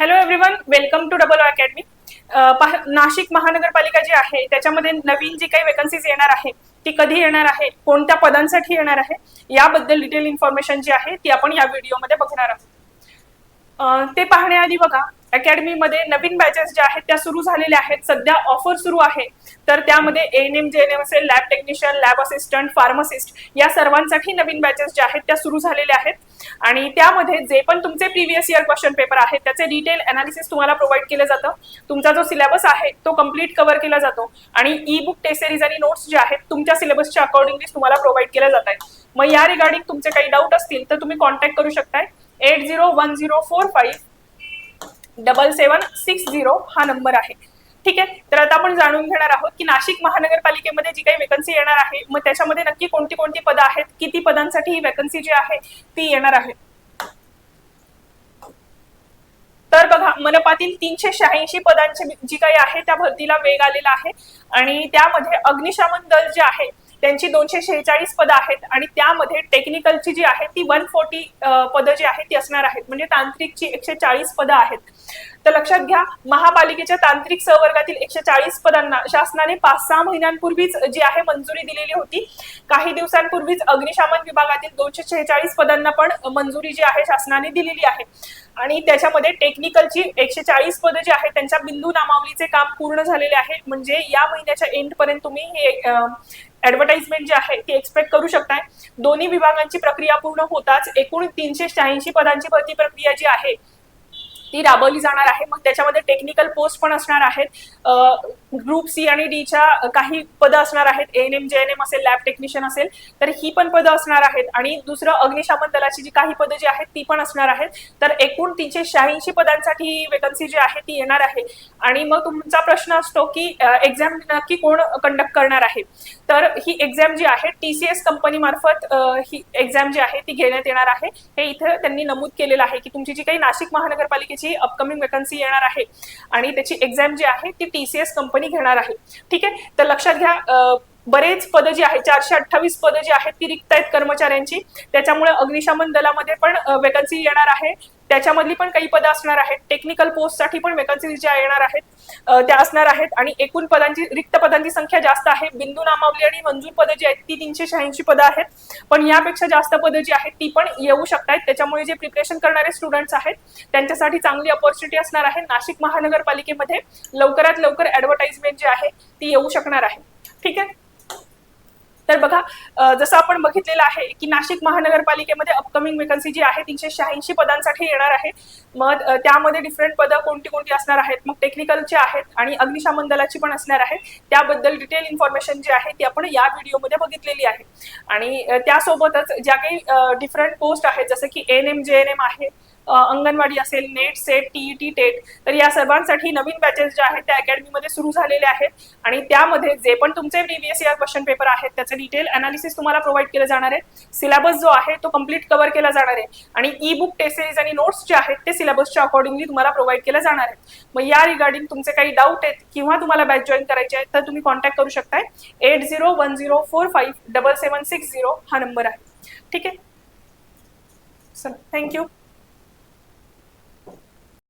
Hello everyone welcome to double academy Nashik महानगरपालिका जी आहे त्याच्यामध्ये नवीन जी काही वेकन्सीज येणार आहे ती कधी येणार आहे कोणत्या पदांसाठी येणार आहे याबद्दल डिटेल इन्फॉर्मेशन जी आहे ती आपण या व्हिडिओमध्ये बघणार आहोत. ते पाहण्याआधी बघा अकॅडमीमध्ये नवीन बॅचेस ज्या आहेत त्या सुरू झालेल्या आहेत. सध्या ऑफर सुरू आहे. तर त्यामध्ये N M G N M असेल lab technician lab assistant pharmacist या सर्वांसाठी नवीन बॅचेस ज्या आहेत त्या सुरू झालेल्या आहेत. आणि त्यामध्ये जे पण तुमचे प्रिव्हियस इयर क्वेश्चन पेपर आहेत त्याचे डिटेल अनालिसिस तुम्हाला प्रोव्हाइड केलं जातं. तुमचा जो सिलेबस आहे तो कंप्लीट कव्हर केला जातो. आणि ई बुक टेस्ट सिरीज आणि नोट्स जे आहेत तुमच्या सिलेबसच्या अकॉर्डिंगली तुम्हाला प्रोव्हाइड केल्या जात आहेत मग या रिगार्डिंग तुमचे काही डाऊट असतील तर तुम्ही कॉन्टॅक्ट करू शकताय. Eight zero one zero four five double seven six zero हा नंबर आहे. ठीक आहे? तर आता आपण जाणून घेणार आहोत की नाशिक महानगरपालिकेमध्ये जी काही वेकन्सी येणार आहे मग त्याच्यामध्ये नक्की कोणती कोणती पदं आहेत? किती पदांसाठी ही वेकन्सी जी आहे ती येणार आहे? तर बघा मनपातील तीनशे शहाऐंशी पदांची जी काही आहे त्या भरतीला वेग आलेला आहे. आणि त्यामध्ये अग्निशमन दल जे आहे त्यांची दोनशे शेहेचाळीस पदं आहेत आणि त्यामध्ये टेक्निकलची जी आहे ती वन फोर्टी पदं जी आहेत ती असणार आहेत. म्हणजे तांत्रिकची एकशे चाळीस पदं आहेत. तर लक्षात घ्या महापालिकेच्या तांत्रिक सहवर्गातील एकशे चाळीस पदांना शासनाने पाच सहा महिन्यांपूर्वीच जी आहे मंजुरी दिलेली होती काही दिवसांपूर्वीच अग्निशमन विभागातील दोनशे शेहेचाळीस पदांना पण मंजुरी जी आहे शासनाने दिलेली आहे. आणि त्याच्यामध्ये टेक्निकलची एकशे चाळीस पदं जी आहेत त्यांच्या बिंदू नामावलीचे काम पूर्ण झालेले आहे म्हणजे या महिन्याच्या एंड पर्यंत तुम्ही हे ऍडव्हर्टाइजमेंट जी आहे ती एक्सपेक्ट करू शकताय. दोन्ही विभागांची प्रक्रिया पूर्ण होताच एकूण तीनशे शहाऐंशी पदांची भरती प्रक्रिया जी आहे ती राबवली जाणार आहे. मग त्याच्यामध्ये टेक्निकल पोस्ट पण असणार आहेत. ग्रुप सी आणि डीच्या काही पदं असणार आहेत. N M G N M असेल लॅब टेक्निशियन असेल तर ही पण पदं असणार आहेत. आणि दुसरं अग्निशमन दलाची जी काही पदं जी आहेत ती पण असणार आहेत. तर एकूण तीनशे शहाऐंशी पदांसाठी वेकन्सी जी आहे ती येणार आहे. आणि मग तुमचा प्रश्न असतो की एक्झाम नक्की कोण कंडक्ट करणार आहे? तर ही एक्झाम जी आहे टी सी एस कंपनी मार्फत ही एक्झाम जी आहे ती घेण्यात येणार आहे. हे इथं त्यांनी नमूद केलेलं आहे की तुमची जी काही नाशिक महानगरपालिकेची अपकमिंग वेकन्सी येणार आहे. आणि त्याची एक्झाम जी आहे ती टी सी एस कंपनी घेणार आहे. ठीक आहे? तर लक्षात घ्या बरेच पदं जी आहेत चारशे अठ्ठावीस पदं जी आहेत ती रिक्त आहेत कर्मचाऱ्यांची. त्याच्यामुळे अग्निशमन दलामध्ये पण वेकन्सी येणार आहे. त्याच्यामधली पण काही पदं असणार आहेत. टेक्निकल पोस्टसाठी पण वेकन्सीज ज्या येणार आहेत त्या असणार आहेत. आणि एकूण पदांची रिक्त पदांची संख्या जास्त आहे. बिंदू नामावली आणि मंजूर पदं जी आहेत ती तीनशे शहाऐंशी पदं आहेत. पण यापेक्षा जास्त पदं जी आहेत ती पण येऊ शकतात त्याच्यामुळे जे प्रिपरेशन करणारे स्टुडंट्स आहेत त्यांच्यासाठी चांगली अपॉर्च्युनिटी असणार आहे. नाशिक महानगरपालिकेमध्ये लवकरात लवकर ऍडव्हर्टाइजमेंट जी आहे ती येऊ शकणार आहे. ठीक आहे? तर बघा जसं आपण बघितलेलं आहे की नाशिक महानगरपालिकेमध्ये अपकमिंग वेकन्सी जी आहे तीनशे शहाऐंशी पदांसाठी येणार आहे. मग त्यामध्ये डिफरंट पदं कोणती कोणती असणार आहेत? मग टेक्निकलची आहेत आणि अग्निशमन दलाची पण असणार आहे. त्याबद्दल डिटेल इन्फॉर्मेशन जी आहे ती आपण या व्हिडिओमध्ये बघितलेली आहे. आणि त्यासोबतच ज्या काही डिफरंट पोस्ट आहेत जसं की N M G N M आहे अंगणवाडी असेल नेट सेट टीईटी टेट तर या सर्वांसाठी नवीन बॅचेस ज्या आहेत त्या अकॅडमीमध्ये सुरू झालेल्या आहेत. आणि त्यामध्ये जे पण तुमचे प्रिव्हियस इयर क्वेश्चन पेपर आहेत त्याचं डिटेल अनालिसिस तुम्हाला प्रोव्हाइड केलं जाणार आहे. सिलेबस जो आहे तो कंप्लीट कव्हर केला जाणार आहे. आणि ई बुक टेसेस आणि नोट्स जे आहेत ते सिलेबसच्या अकॉर्डिंगली तुम्हाला प्रोव्हाइड केलं जाणार आहे. मग या रिगार्डिंग तुमचे काही डाऊट आहेत किंवा तुम्हाला बॅच जॉईन करायचे आहेत तर तुम्ही कॉन्टॅक्ट करू शकताय. Eight zero one zero four five double seven six zero हा नंबर आहे. ठीक आहे? चला थँक्यू